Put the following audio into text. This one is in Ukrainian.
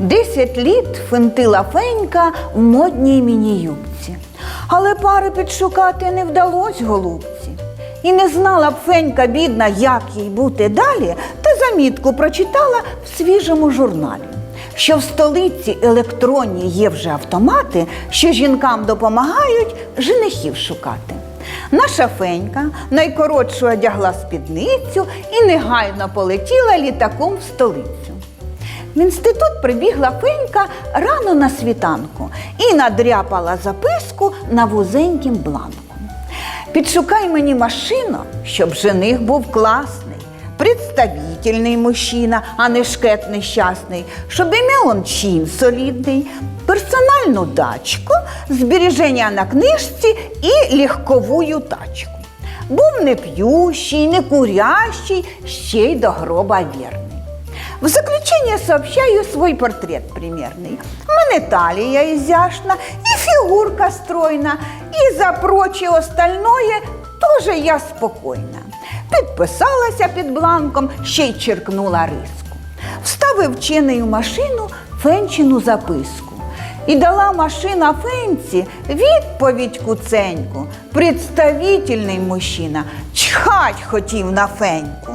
Десять літ финтила фенька в модній міні-юбці. Але пари підшукати не вдалось голубці. І не знала б фенька, бідна, як їй бути далі, та замітку прочитала в свіжому журналі, що в столиці електронні є вже автомати, що жінкам допомагають женихів шукати. Наша фенька найкоротшу одягла спідницю і негайно полетіла літаком в столицю. В інститут прибігла Фенька рано на світанку і надряпала записку на вузенькім бланку. Підшукай мені машину, щоб жених був класний, представительний мужчина, а не шкет нещасний, щоб ім'я он чин солідний, персональну дачку, збереження на книжці і легковую тачку. Був не п'ющий, не курящий, ще й до гроба вірний. В заключение сообщаю свой портрет примерный. Мене талия изящна, и фигурка стройна, и за прочее остальное тоже я спокійна. Підписалася під бланком, ще й черкнула риску. Вставив у машину фенчину записку. І дала машина фенці відповідь куценьку. Представительний мужчина чхать хотів на феньку.